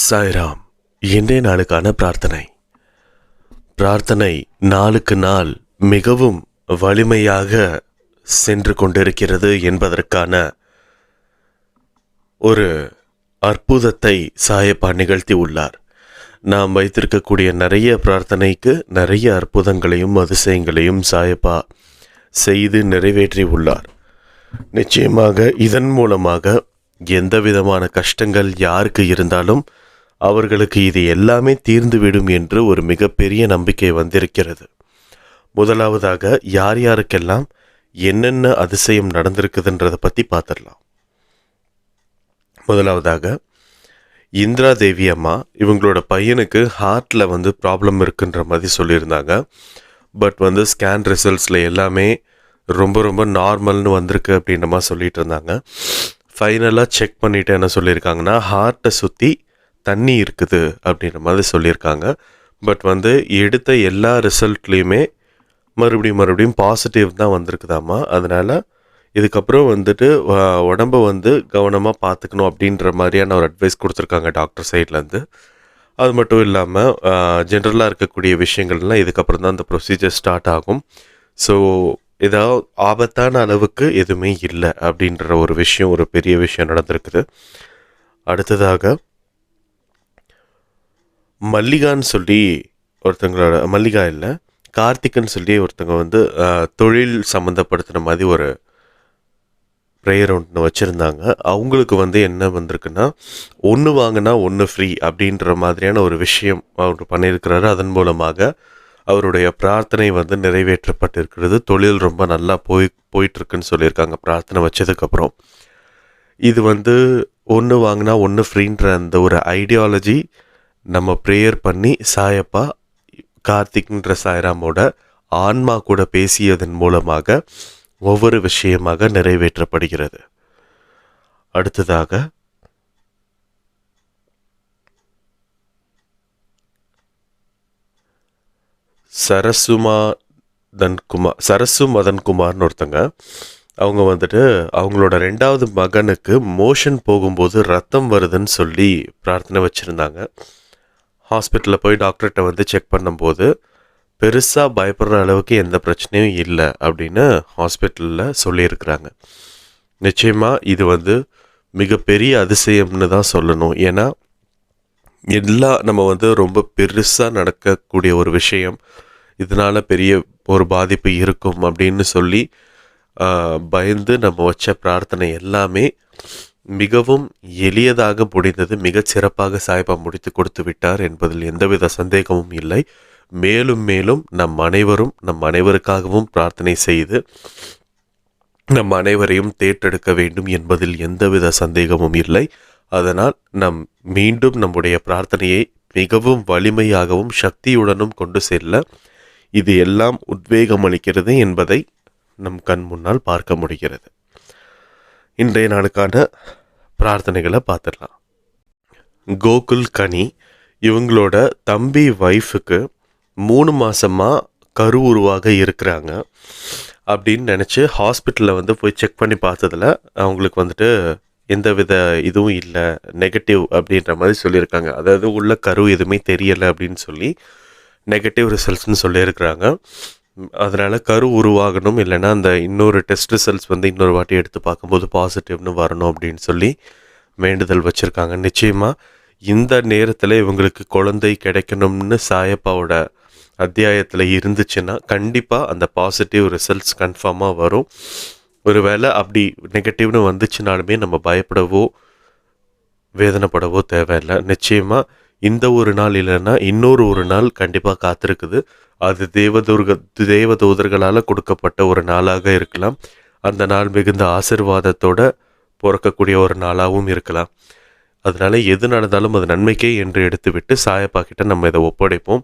சாய்ராம் இன்றைய நாளுக்கான பிரார்த்தனை. பிரார்த்தனை நாளுக்கு நாள் மிகவும் வலிமையாக சென்று கொண்டிருக்கிறது என்பதற்கான ஒரு அற்புதத்தை சாயப்பா நிகழ்த்தி உள்ளார். நாம் வைத்திருக்கக்கூடிய நிறைய பிரார்த்தனைக்கு நிறைய அற்புதங்களையும் அதிசயங்களையும் சாயப்பா செய்து நிறைவேற்றி உள்ளார். நிச்சயமாக இதன் மூலமாக எந்த விதமான கஷ்டங்கள் யாருக்கு இருந்தாலும் அவர்களுக்கு இது எல்லாமே தீர்ந்துவிடும் என்று ஒரு மிகப்பெரிய நம்பிக்கை வந்திருக்கிறது. முதலாவதாக யார் யாருக்கெல்லாம் என்னென்ன அதிசயம் நடந்திருக்குதுன்றதை பற்றி பார்த்துடலாம் முதலாவதாக இந்திரா தேவி அம்மா இவங்களோட பையனுக்கு ஹார்ட்டில் வந்து ப்ராப்ளம் இருக்குன்ற மாதிரி சொல்லியிருந்தாங்க. பட் வந்து ஸ்கேன் ரிசல்ட்ஸில் எல்லாமே ரொம்ப ரொம்ப நார்மல்னு வந்திருக்கு அப்படின்ற மாதிரி சொல்லிட்டு இருந்தாங்க. ஃபைனலாக செக் பண்ணிவிட்டு என்ன சொல்லியிருக்காங்கன்னா ஹார்ட்டை சுற்றி தண்ணி இருக்குது அப்படின்ற மாதிரி சொல்லியிருக்காங்க. பட் வந்து எடுத்த எல்லா ரிசல்ட்லேயுமே மறுபடியும் மறுபடியும் பாசிட்டிவ் தான் வந்திருக்குதாம்மா. அதனால் இதுக்கப்புறம் வந்துட்டு உடம்பை உடம்ப வந்து கவனமாக பார்த்துக்கணும் அப்படின்ற மாதிரியான ஒரு அட்வைஸ் கொடுத்துருக்காங்க டாக்டர் சைட்லேருந்து அது மட்டும் இல்லாமல் ஜென்ரலாக இருக்கக்கூடிய விஷயங்கள்லாம் இதுக்கப்புறம் தான் அந்த ப்ரொசீஜர் ஸ்டார்ட் ஆகும். ஸோ ஏதாவது ஆபத்தான அளவுக்கு எதுவுமே இல்லை அப்படின்ற ஒரு விஷயம் ஒரு பெரிய விஷயம் நடந்திருக்குது. அடுத்ததாக மல்லிகான்னு சொல்லி ஒருத்தங்களோட மல்லிகா இல்லை கார்த்திக்னு சொல்லி ஒருத்தங்க வந்து தொழில் சம்மந்தப்படுத்தின மாதிரி ஒரு ப்ரேயர் ஒன்று வச்சுருந்தாங்க. அவங்களுக்கு வந்து என்ன வந்திருக்குன்னா ஒன்று வாங்கினா ஒன்று ஃப்ரீ அப்படின்ற மாதிரியான ஒரு விஷயம் அவர் பண்ணியிருக்கிறாரு. அதன் மூலமாக அவருடைய பிரார்த்தனை வந்து நிறைவேற்றப்பட்டிருக்கிறது. தொழில் ரொம்ப நல்லா போய் போயிட்டுருக்குன்னு சொல்லியிருக்காங்க பிரார்த்தனை வச்சதுக்கப்புறம். இது வந்து ஒன்று வாங்கினா ஒன்று ஃப்ரீன்ற அந்த ஒரு ஐடியாலஜி நம்ம ப்ரேயர் பண்ணி சாயப்பா கார்த்திக்ன்ற சாய்ராமோட ஆன்மா கூட பேசியதன் மூலமாக ஒவ்வொரு விஷயமாக நிறைவேற்றப்படுகிறது. அடுத்ததாக சரசுமா தன்குமார் சரசு மதன்குமார்னு ஒருத்தங்க அவங்க வந்துட்டு அவங்களோட ரெண்டாவது மகனுக்கு மோஷன் போகும்போது ரத்தம் வருதுன்னு சொல்லி பிரார்த்தனை வச்சுருந்தாங்க. ஹாஸ்பிட்டலில் போய் டாக்டர்கிட்ட வந்து செக் பண்ணும்போது பெருசாக பயப்படுற அளவுக்கு எந்த பிரச்சனையும் இல்லை அப்படின்னு ஹாஸ்பிட்டலில் சொல்லியிருக்கிறாங்க. நிச்சயமாக இது வந்து மிகப்பெரிய அதிசயம்னு தான் சொல்லணும். ஏன்னா எல்லா நம்ம வந்து ரொம்ப பெருசாக நடக்கக்கூடிய ஒரு விஷயம் இதனால் பெரிய ஒரு பாதிப்பு இருக்கும் அப்படின்னு சொல்லி பயந்து நம்ம வச்ச பிரார்த்தனை எல்லாமே மிகவும் எளியதாக முடிந்தது மிகச் சிறப்பாக சாய்பா முடித்து கொடுத்து விட்டார் என்பதில் எந்தவித சந்தேகமும் இல்லை. மேலும் மேலும் நம் அனைவரும் நம் அனைவருக்காகவும் பிரார்த்தனை செய்து நம் அனைவரையும் தேற்றெடுக்க வேண்டும் என்பதில் எந்தவித சந்தேகமும் இல்லை. அதனால் நம் மீண்டும் நம்முடைய பிரார்த்தனையை மிகவும் வலிமையாகவும் சக்தியுடனும் கொண்டு செல்ல இது எல்லாம் உத்வேகம் அளிக்கிறது என்பதை நம் கண் முன்னால் பார்க்க முடிகிறது. இன்றைய நாளுக்கான பிரார்த்தனைகளை பார்த்துடலாம். கோகுல் கனி இவங்களோட தம்பி ஒய்ஃபுக்கு மூணு மாதமாக கரு உருவாக இருக்கிறாங்க அப்படின்னு நினச்சி ஹாஸ்பிட்டலில் வந்து போய் செக் பண்ணி பார்த்ததுல அவங்களுக்கு வந்துட்டு எந்த வித இதுவும் இல்லை நெகட்டிவ் அப்படின்ற மாதிரி சொல்லியிருக்காங்க. அதாவது உள்ள கரு எதுவுமே தெரியலை அப்படின்னு சொல்லி நெகட்டிவ் ரிசல்ட்ஸ்னு சொல்லியிருக்கிறாங்க. அதனால் கரு உருவாகணும் இல்லைன்னா அந்த இன்னொரு டெஸ்ட் ரிசல்ட்ஸ் வந்து இன்னொரு வாட்டி எடுத்து பார்க்கும்போது பாசிட்டிவ்னு வரணும் அப்படின்னு சொல்லி வேண்டுதல் வச்சுருக்காங்க. நிச்சயமாக இந்த நேரத்தில் இவங்களுக்கு குழந்தை கிடைக்கணும்னு சாயப்பாவோட அத்தியாயத்தில் இருந்துச்சுன்னா கண்டிப்பாக அந்த பாசிட்டிவ் ரிசல்ட்ஸ் கன்ஃபார்மாக வரும். ஒருவேளை அப்படி நெகட்டிவ்னு வந்துச்சுனாலுமே நம்ம பயப்படவோ வேதனைப்படவோ தேவையில்லை. நிச்சயமாக இந்த ஒரு நாள் இல்லைன்னா இன்னொரு ஒரு நாள் கண்டிப்பாக காத்திருக்குது. அது தேவதூர்க தேவதூதர்களால் கொடுக்கப்பட்ட ஒரு நாளாக இருக்கலாம். அந்த நாள் மிகுந்த ஆசிர்வாதத்தோட பிறக்கக்கூடிய ஒரு நாளாகவும் இருக்கலாம். அதனால் எது நடந்தாலும் அது நன்மைக்கே என்று எடுத்துவிட்டு சாயப்பா கிட்ட நம்ம இதை ஒப்படைப்போம்.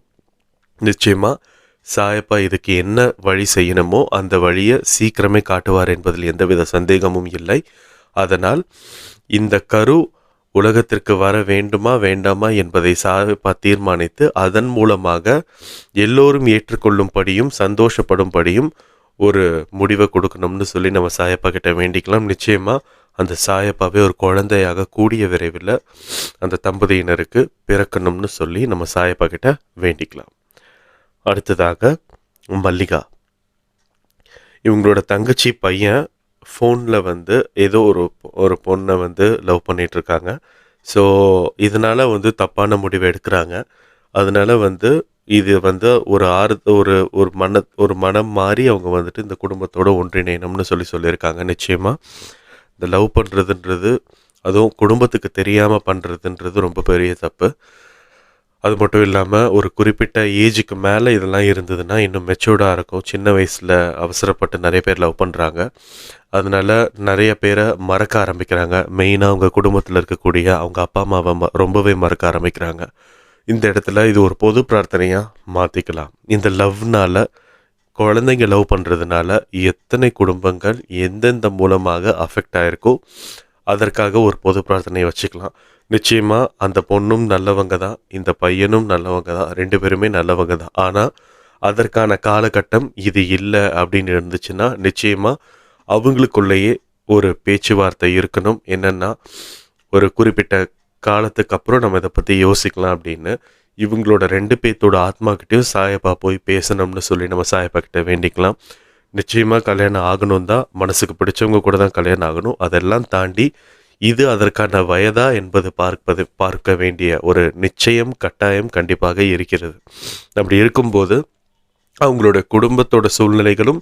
நிச்சயமாக சாயப்பா இதுக்கு என்ன வழி செய்யணுமோ அந்த வழியை சீக்கிரமே காட்டுவார் என்பதில் எந்தவித சந்தேகமும் இல்லை. அதனால் இந்த கரு உலகத்திற்கு வர வேண்டுமா வேண்டாமா என்பதை சா தீர்மானித்து அதன் மூலமாக எல்லோரும் ஏற்றுக்கொள்ளும்படியும் சந்தோஷப்படும்படியும் ஒரு முடிவை கொடுக்கணும்னு சொல்லி நம்ம சாயப்பா கிட்ட வேண்டிக்கலாம். நிச்சயமாக அந்த சாயப்பாவே ஒரு குழந்தையாக கூடிய விரைவில் அந்த தம்பதியினருக்கு பிறக்கணும்னு சொல்லி நம்ம சாயப்பா கிட்ட வேண்டிக்கலாம். அடுத்ததாக மல்லிகா. இவங்களோட தங்கச்சி பையன் ஃபோனில் வந்து ஏதோ ஒரு ஒரு பொண்ணை வந்து லவ் பண்ணிகிட்ருக்காங்க ஸோ இதனால் வந்து தப்பான முடிவு எடுக்கிறாங்க. அதனால் வந்து இது வந்து ஒரு ஆறு ஒரு ஒரு மன ஒரு மனம் மாறி அவங்க வந்துட்டு இந்த குடும்பத்தோட ஒன்றிணையணும்னு சொல்லி சொல்லியிருக்காங்க. நிச்சயமாக இந்த லவ் பண்ணுறதுன்றது அதுவும் குடும்பத்துக்கு தெரியாமல் பண்ணுறதுன்றது ரொம்ப பெரிய தப்பு. அது மட்டும் இல்லாமல் ஒரு குறிப்பிட்ட ஏஜுக்கு மேலே இதெல்லாம் இருந்ததுன்னா இன்னும் மெச்சூர்டாக இருக்கும். சின்ன வயசில் அவசரப்பட்டு நிறைய பேர் லவ் பண்ணுறாங்க அதனால நிறைய பேரை மறக்க ஆரம்பிக்கிறாங்க. மெயினாக அவங்க குடும்பத்தில் இருக்கக்கூடிய அவங்க அப்பா அம்மாவை ம- ரொம்பவே மறக்க ஆரம்பிக்கிறாங்க. இந்த இடத்துல இது ஒரு பொது பிரார்த்தனையாக மாற்றிக்கலாம் இந்த லவ்னால் குழந்தைங்க லவ் பண்ணுறதுனால எத்தனை குடும்பங்கள் எந்தெந்த மூலமாக அஃபெக்ட் ஆகிருக்கோ அதற்காக ஒரு பொது பிரார்த்தனையை வச்சுக்கலாம். நிச்சயமாக அந்த பொண்ணும் நல்லவங்க தான் இந்த பையனும் நல்லவங்க தான் ரெண்டு பேருமே நல்லவங்க தான் ஆனால் அதற்கான காலகட்டம் இது இல்லை அப்படின்னு இருந்துச்சுன்னா நிச்சயமாக அவங்களுக்குள்ளேயே ஒரு பேச்சுவார்த்தை இருக்கணும். என்னென்னா ஒரு குறிப்பிட்ட காலத்துக்கு அப்புறம் நம்ம இதை பற்றி யோசிக்கலாம் அப்படின்னு இவங்களோட ரெண்டு பேர்த்தோட ஆத்மாக்கிட்டையும் சாயப்பா போய் பேசணும்னு சொல்லி நம்ம சாயப்பா கிட்ட வேண்டிக்கலாம். நிச்சயமாக கல்யாணம் ஆகணும் தான் மனசுக்கு பிடிச்சவங்க கூட தான் கல்யாணம் ஆகணும். அதெல்லாம் தாண்டி இது அதற்கான வயதா என்பது பார்ப்பது பார்க்க வேண்டிய ஒரு நிச்சயம் கட்டாயம் கண்டிப்பாக இருக்கிறது. அப்படி இருக்கும்போது அவங்களோட குடும்பத்தோட சூழ்நிலைகளும்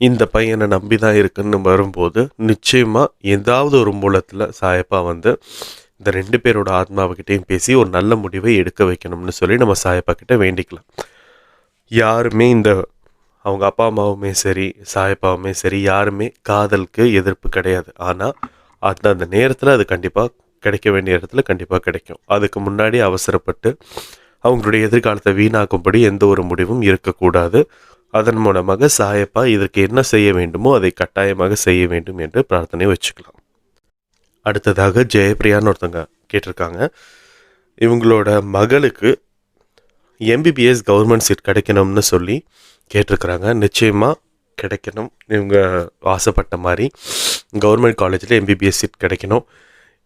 இந்த பையனை நம்பி தான் இருக்குன்னு வரும்போது நிச்சயமாக ஏதாவது ஒரு மூலத்தில் சாயப்பா வந்து இந்த ரெண்டு பேரோட ஆத்மாவுக்கிட்டையும் பேசி ஒரு நல்ல முடிவை எடுக்க வைக்கணும்னு சொல்லி நம்ம சாயப்பா கிட்ட வேண்டிக்கலாம். யாருமே இந்த அவங்க அப்பா அம்மாவுமே சரி சாயப்பாவுமே சரி யாருமே காதலுக்கு எதிர்ப்பு கிடையாது. ஆனால் அந்த அந்த நேரத்தில் அது கண்டிப்பாக கிடைக்க வேண்டிய இடத்துல கண்டிப்பாக கிடைக்கும். அதுக்கு முன்னாடி அவசரப்பட்டு அவங்களுடைய எதிர்காலத்தை வீணாக்கும்படி எந்த ஒரு முடிவும் இருக்கக்கூடாது. அதன் மூலமாக சாயப்பா இதற்கு என்ன செய்ய வேண்டுமோ அதை கட்டாயமாக செய்ய வேண்டும் என்று பிரார்த்தனை வச்சுக்கலாம். அடுத்ததாக ஜெயபிரியான்னு ஒருத்தங்க கேட்டிருக்காங்க. இவங்களோட மகளுக்கு எம்பிபிஎஸ் கவர்மெண்ட் சீட் கிடைக்கணும்னு சொல்லி கேட்டிருக்கிறாங்க. நிச்சயமாக கிடைக்கணும். இவங்க ஆசைப்பட்ட மாதிரி. கவர்மெண்ட் காலேஜில் எம்பிபிஎஸ் சீட் கிடைக்கணும்.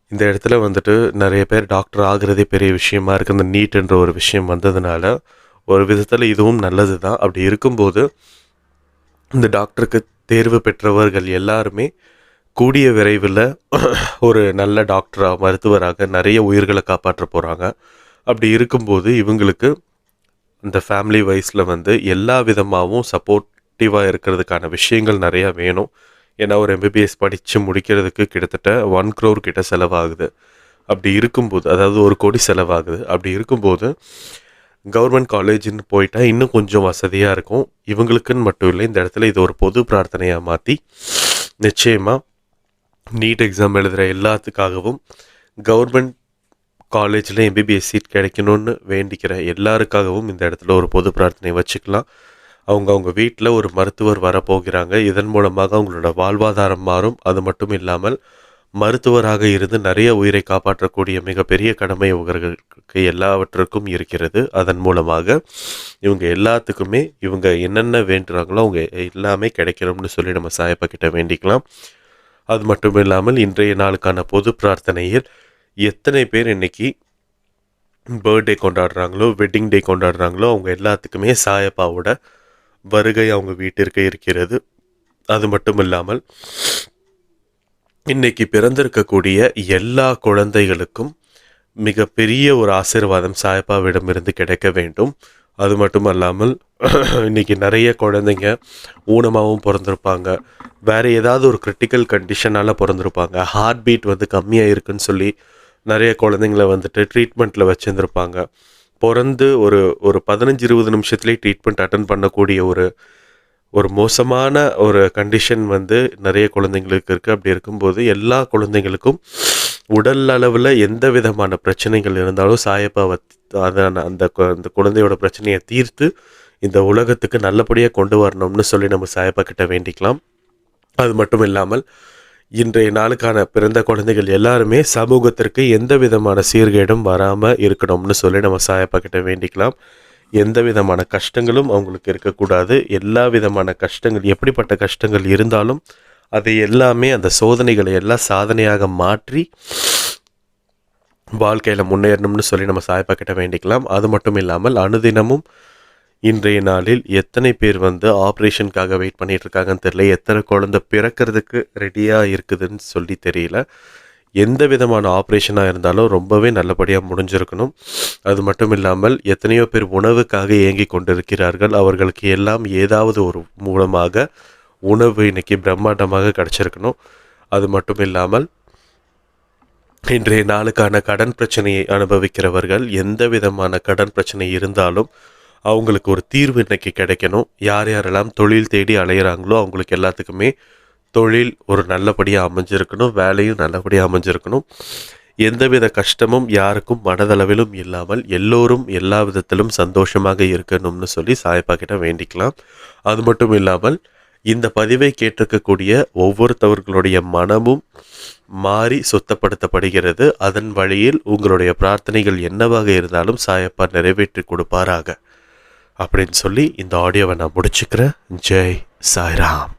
இந்த இடத்துல வந்துட்டு நிறைய பேர் டாக்டர் ஆகிறதே பெரிய விஷயமா இருக்குது இந்த நீட்ன்ற ஒரு விஷயம் வந்ததுனால ஒரு விதத்தில் இதுவும் நல்லது தான் அப்படி இருக்கும்போது இந்த டாக்டருக்கு தேர்வு பெற்றவர்கள் எல்லாருமே கூடிய விரைவில் ஒரு நல்ல டாக்டராக மருத்துவராக நிறைய உயிர்களை காப்பாற்ற போகிறாங்க அப்படி இருக்கும்போது இவங்களுக்கு இந்த ஃபேமிலி வைஸில் வந்து எல்லா விதமாகவும் சப்போர்ட்டிவாக இருக்கிறதுக்கான விஷயங்கள் நிறையா வேணும். ஏன்னா ஒரு எம்பிபிஎஸ் படித்து முடிக்கிறதுக்கு கிட்டத்தட்ட ஒன் க்ரோர் கிட்ட செலவாகுது. அப்படி இருக்கும்போது அதாவது ஒரு கோடி செலவாகுது. அப்படி இருக்கும்போது கவர்மெண்ட் காலேஜ்னு போயிட்டால் இன்னும் கொஞ்சம் வசதியாக இருக்கும். இவங்களுக்குன்னு மட்டும் இல்லை இந்த இடத்துல இது ஒரு பொது பிரார்த்தனையாக மாற்றி நிச்சயமாக நீட் எக்ஸாம் எழுதுகிற எல்லாத்துக்காகவும் கவர்மெண்ட் காலேஜில் எம்பிபிஎஸ் சீட் கிடைக்கணும்னு வேண்டிக்கிற எல்லாருக்காகவும் இந்த இடத்துல ஒரு பொது பிரார்த்தனை வச்சுக்கலாம். அவங்க அவங்க வீட்டில் ஒரு மருத்துவர் வரப்போகிறாங்க. இதன் மூலமாக அவங்களோட வாழ்வாதாரம் மாறும். அது மட்டும் இல்லாமல் மருத்துவராக இருந்து நிறைய உயிரை காப்பாற்றக்கூடிய மிகப்பெரிய கடமை இவர்களுக்கு எல்லாவற்றுக்கும் இருக்கிறது. அதன் மூலமாக இவங்க எல்லாத்துக்குமே இவங்க என்னென்ன வேண்டுறாங்களோ அவங்க எல்லாமே கிடைக்கணும்னு சொல்லி நம்ம சாயப்பா கிட்ட வேண்டிக்கலாம். அது மட்டும் இல்லாமல் இன்றைய நாளுக்கான பொது பிரார்த்தனையில் எத்தனை பேர் இன்னைக்கு பர்த்டே கொண்டாடுறாங்களோ வெட்டிங் டே கொண்டாடுறாங்களோ அவங்க எல்லாத்துக்குமே சாயப்பாவோட வருகை அவங்க வீட்டிற்கு இருக்கிறது. அது மட்டும் இல்லாமல் இன்னைக்கு பிறந்திருக்கக்கூடிய எல்லா குழந்தைகளுக்கும் மிகப்பெரிய ஒரு ஆசீர்வாதம் சாயப்பாவிடமிருந்து கிடைக்க வேண்டும். அது மட்டும் அல்லாமல் இன்னைக்கு நிறைய குழந்தைங்க ஊனமாகவும் பிறந்திருப்பாங்க. வேறு ஏதாவது ஒரு கிரிட்டிக்கல் கண்டிஷனால் பிறந்திருப்பாங்க. ஹார்ட் பீட் வந்து கம்மியாக இருக்குன்னு சொல்லி நிறைய குழந்தைங்கள வந்துட்டு ட்ரீட்மெண்ட்டில் வச்சுருந்துருப்பாங்க. பிறந்து ஒரு ஒரு பதினஞ்சு இருபது நிமிஷத்துலேயே ட்ரீட்மெண்ட் அட்டன் பண்ணக்கூடிய ஒரு ஒரு மோசமான ஒரு கண்டிஷன் வந்து நிறைய குழந்தைங்களுக்கு இருக்குது அப்படி இருக்கும்போது எல்லா குழந்தைங்களுக்கும் உடல் அளவில் எந்த விதமான பிரச்சனைகள் இருந்தாலும் சாயப்பா வத் அதான அந்த அந்த குழந்தையோட பிரச்சனையை தீர்த்து இந்த உலகத்துக்கு நல்லபடியாக கொண்டு வரணும்னு சொல்லி நம்ம சாயப்பா கிட்ட வேண்டிக்கலாம். அது மட்டும் இல்லாமல் இன்றைய நாளுக்கான பிறந்த குழந்தைகள் எல்லாருமே சமூகத்திற்கு எந்த விதமான சீர்கேடும் வராமல் இருக்கணும்னு சொல்லி நம்ம சாயப்பா கிட்ட வேண்டிக்கலாம். எந்த விதமான கஷ்டங்களும் அவங்களுக்கு இருக்கக்கூடாது. எல்லா விதமான கஷ்டங்கள் எப்படிப்பட்ட கஷ்டங்கள் இருந்தாலும் அதை எல்லாமே அந்த சோதனைகளை எல்லாம் சாதனையாக மாற்றி வாழ்க்கையில் முன்னேறணும்னு சொல்லி நம்ம சாய்ப்பா கிட்ட வேண்டிக்கலாம். அது மட்டும் இல்லாமல் அனுதினமும் இன்றைய நாளில் எத்தனை பேர் வந்து ஆப்ரேஷனுக்காக வெயிட் பண்ணிட்டு இருக்காங்கன்னு தெரியல. எத்தனை குழந்தை பிறக்கிறதுக்கு ரெடியாக இருக்குதுன்னு சொல்லி தெரியல. எந்த விதமான ஆப்ரேஷனாக இருந்தாலும் ரொம்பவே நல்லபடியாக முடிஞ்சிருக்கணும். அது மட்டும் இல்லாமல் எத்தனையோ பேர் உணவுக்காக ஏங்கி கொண்டிருக்கிறார்கள். அவர்களுக்கு எல்லாம் ஏதாவது ஒரு மூலமாக உணவு இன்னைக்கு பிரம்மாண்டமாக கிடச்சிருக்கணும். அது மட்டும் இல்லாமல் இன்றைய நாளுக்கான கடன் பிரச்சனையை அனுபவிக்கிறவர்கள் எந்த விதமான கடன் பிரச்சனை இருந்தாலும் அவங்களுக்கு ஒரு தீர்வு இன்றைக்கி கிடைக்கணும். யார் யாரெல்லாம் தொழில் தேடி அலையிறாங்களோ அவங்களுக்கு எல்லாத்துக்குமே தொழில் ஒரு நல்லபடியாக அமைஞ்சிருக்கணும். வேலையும் நல்லபடியாக அமைஞ்சிருக்கணும். எந்தவித கஷ்டமும் யாருக்கும் மனதளவிலும் இல்லாமல் எல்லோரும் எல்லா விதத்திலும் சந்தோஷமாக இருக்கணும்னு சொல்லி சாயப்பா கிட்ட வேண்டிக்கலாம். அது மட்டும் இல்லாமல் இந்த பதிவை கேட்டிருக்கக்கூடிய ஒவ்வொருத்தவர்களுடைய மனமும் மாறி சுத்தப்படுத்தப்படுகிறது. அதன் வழியில் உங்களுடைய பிரார்த்தனைகள் என்னவாக இருந்தாலும் சாயப்பா நிறைவேற்றி கொடுப்பாராக. அப்படின்னு சொல்லி இந்த ஆடியோவை நான் முடிச்சுக்கிறேன். ஜெய் சாய்ராம்.